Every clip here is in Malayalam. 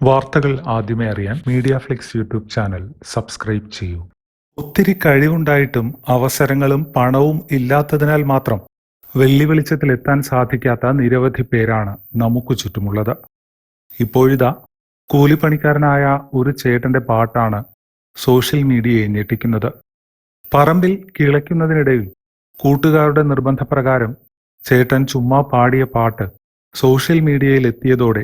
വാർത്തകൾ ആദ്യമേ അറിയാൻ Media Flix YouTube channel subscribe ചെയ്യൂ. ഒത്തിരി കഴിവുണ്ടായിട്ടും അവസരങ്ങളും പണവും ഇല്ലാത്തതിനാൽ മാത്രം വെള്ളി വെളിച്ചത്തിലെത്താൻ സാധിക്കാത്ത നിരവധി പേരാണ് നമുക്ക് ചുറ്റുമുള്ളത്. ഇപ്പോഴിതാ കൂലിപ്പണിക്കാരനായ ഒരു ചേട്ടന്റെ പാട്ടാണ് സോഷ്യൽ മീഡിയയെ ഞെട്ടിക്കുന്നത്. പറമ്പിൽ കിളയ്ക്കുന്നതിനിടയിൽ കൂട്ടുകാരുടെ നിർബന്ധപ്രകാരം ചേട്ടൻ ചുമ്മാ പാടിയ പാട്ട് സോഷ്യൽ മീഡിയയിൽ എത്തിയതോടെ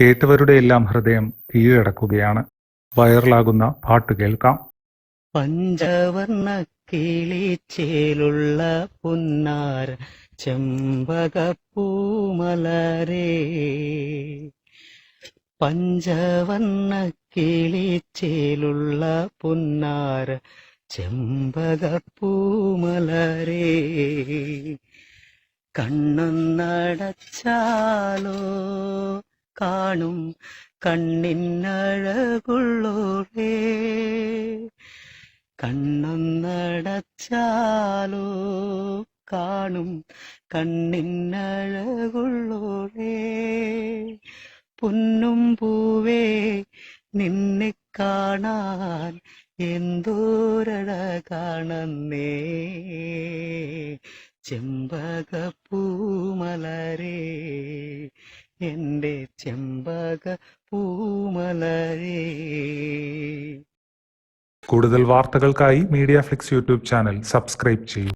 കേട്ടവരുടെ എല്ലാം ഹൃദയം കീഴടക്കുകയാണ്. വൈറലാകുന്ന പാട്ട് കേൾക്കാം. പഞ്ചവർണ കിളിച്ചേലുള്ള പുന്നാർ ചെമ്പകപ്പൂമലരേ. പഞ്ചവർണ കിളിച്ചേലുള്ള പുന്നാർ ചെമ്പകപ്പൂമലരേ. കണ്ണൊന്നടച്ചാലോ കാണും കണ്ണിനഴകുള്ളോളേ കണ്ണൊന്നടച്ചാലോ കാണും കണ്ണിനഴകുള്ളോളേ പൊന്നും പൂവേ നിന്നെ കാണാൻ എന്തോരഴ കാണന്നേ ചെമ്പകപ്പൂമലരേ എന്റെ ചെമ്പക പൂമലരേ കൂടുതൽ വാർത്തകൾക്കായി Media Flix YouTube channel subscribe ചെയ്യൂ.